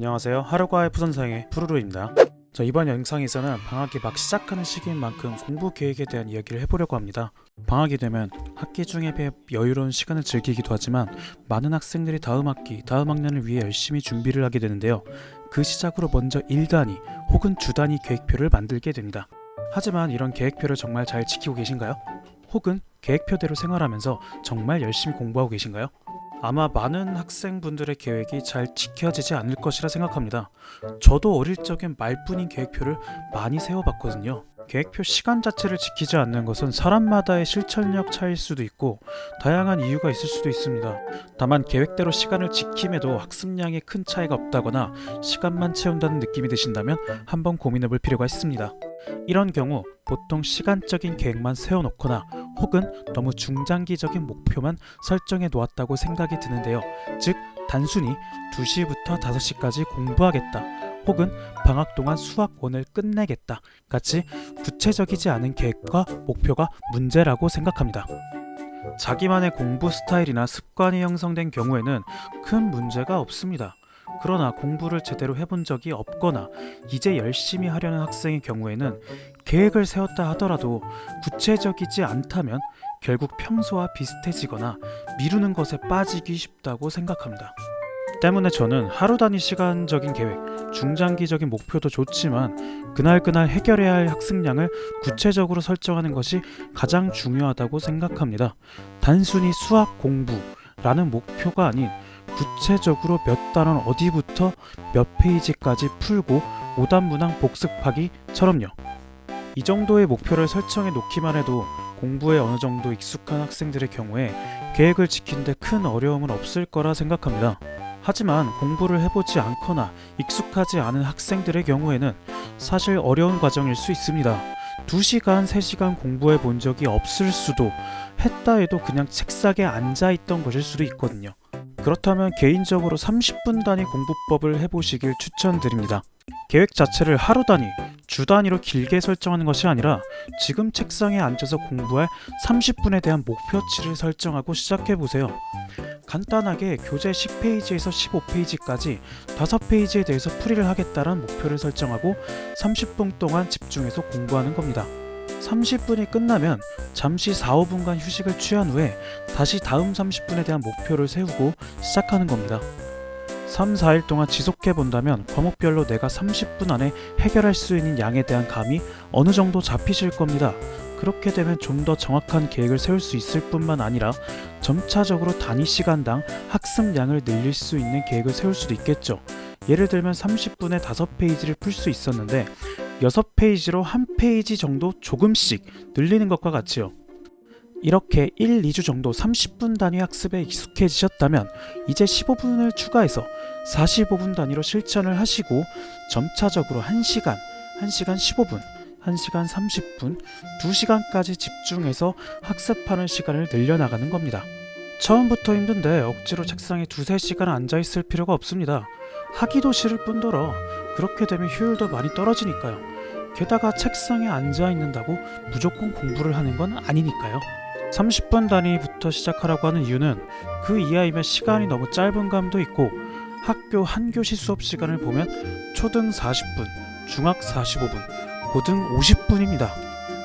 안녕하세요. 하루과의 푸선상의 푸르르입니다. 자, 이번 영상에서는 방학이 막 시작하는 시기인 만큼 공부 계획에 대한 이야기를 해보려고 합니다. 방학이 되면 학기 중에 비해 여유로운 시간을 즐기기도 하지만 많은 학생들이 다음 학기, 다음 학년을 위해 열심히 준비를 하게 되는데요. 그 시작으로 먼저 1단위 혹은 주단위 계획표를 만들게 됩니다. 하지만 이런 계획표를 정말 잘 지키고 계신가요? 혹은 계획표대로 생활하면서 정말 열심히 공부하고 계신가요? 아마 많은 학생분들의 계획이 잘 지켜지지 않을 것이라 생각합니다. 저도 어릴 적엔 말뿐인 계획표를 많이 세워봤거든요. 계획표 시간 자체를 지키지 않는 것은 사람마다의 실천력 차일 수도 있고 다양한 이유가 있을 수도 있습니다. 다만 계획대로 시간을 지킴에도 학습량에 큰 차이가 없다거나 시간만 채운다는 느낌이 드신다면 한번 고민해 볼 필요가 있습니다. 이런 경우 보통 시간적인 계획만 세워놓거나 혹은 너무 중장기적인 목표만 설정해 놓았다고 생각이 드는데요. 즉, 단순히 2시부터 5시까지 공부하겠다. 혹은 방학 동안 수학원을 끝내겠다. 같이 구체적이지 않은 계획과 목표가 문제라고 생각합니다. 자기만의 공부 스타일이나 습관이 형성된 경우에는 큰 문제가 없습니다. 그러나 공부를 제대로 해본 적이 없거나 이제 열심히 하려는 학생의 경우에는 계획을 세웠다 하더라도 구체적이지 않다면 결국 평소와 비슷해지거나 미루는 것에 빠지기 쉽다고 생각합니다. 때문에 저는 하루 단위 시간적인 계획, 중장기적인 목표도 좋지만 그날그날 해결해야 할 학습량을 구체적으로 설정하는 것이 가장 중요하다고 생각합니다. 단순히 수학 공부 라는 목표가 아닌 구체적으로 몇 단원 어디부터 몇 페이지까지 풀고 오단문항 복습하기처럼요. 이 정도의 목표를 설정해 놓기만 해도 공부에 어느 정도 익숙한 학생들의 경우에 계획을 지키는데 큰 어려움은 없을 거라 생각합니다. 하지만 공부를 해보지 않거나 익숙하지 않은 학생들의 경우에는 사실 어려운 과정일 수 있습니다. 2시간, 3시간 공부해 본 적이 없을 수도 했다 해도 그냥 책상에 앉아 있던 것일 수도 있거든요. 그렇다면 개인적으로 30분 단위 공부법을 해보시길 추천드립니다. 계획 자체를 하루 단위, 주 단위로 길게 설정하는 것이 아니라 지금 책상에 앉아서 공부할 30분에 대한 목표치를 설정하고 시작해 보세요. 간단하게 교재 10페이지에서 15페이지까지 5페이지에 대해서 풀이를 하겠다는 목표를 설정하고 30분 동안 집중해서 공부하는 겁니다. 30분이 끝나면 잠시 4, 5분간 휴식을 취한 후에 다시 다음 30분에 대한 목표를 세우고 시작하는 겁니다. 3, 4일 동안 지속해 본다면 과목별로 내가 30분 안에 해결할 수 있는 양에 대한 감이 어느 정도 잡히실 겁니다. 그렇게 되면 좀 더 정확한 계획을 세울 수 있을 뿐만 아니라 점차적으로 단위 시간당 학습량을 늘릴 수 있는 계획을 세울 수도 있겠죠. 예를 들면 30분에 5페이지를 풀 수 있었는데 6페이지로 한 페이지 정도 조금씩 늘리는 것과 같지요. 이렇게 1, 2주 정도 30분 단위 학습에 익숙해지셨다면 이제 15분을 추가해서 45분 단위로 실천을 하시고 점차적으로 1시간, 1시간 15분, 1시간 30분, 2시간까지 집중해서 학습하는 시간을 늘려나가는 겁니다. 처음부터 힘든데 억지로 책상에 두세 시간 앉아있을 필요가 없습니다. 하기도 싫을 뿐더러 그렇게 되면 효율도 많이 떨어지니까요. 게다가 책상에 앉아 있는다고 무조건 공부를 하는 건 아니니까요. 30분 단위부터 시작하라고 하는 이유는 그 이하이면 시간이 너무 짧은 감도 있고 학교 한 교시 수업 시간을 보면 초등 40분, 중학 45분, 고등 50분입니다.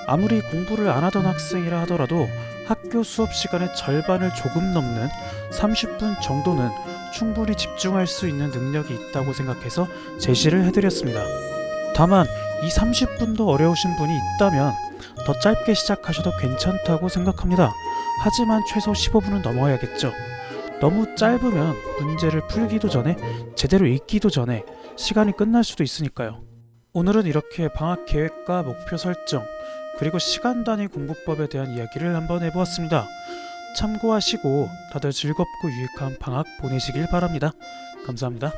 아무리 공부를 안 하던 학생이라 하더라도 학교 수업 시간의 절반을 조금 넘는 30분 정도는 충분히 집중할 수 있는 능력이 있다고 생각해서 제시를 해드렸습니다. 다만 이 30분도 어려우신 분이 있다면 더 짧게 시작하셔도 괜찮다고 생각합니다. 하지만 최소 15분은 넘어야겠죠. 너무 짧으면 문제를 풀기도 전에 제대로 읽기도 전에 시간이 끝날 수도 있으니까요. 오늘은 이렇게 방학 계획과 목표 설정 그리고 시간 단위 공부법에 대한 이야기를 한번 해보았습니다. 참고하시고 다들 즐겁고 유익한 방학 보내시길 바랍니다. 감사합니다.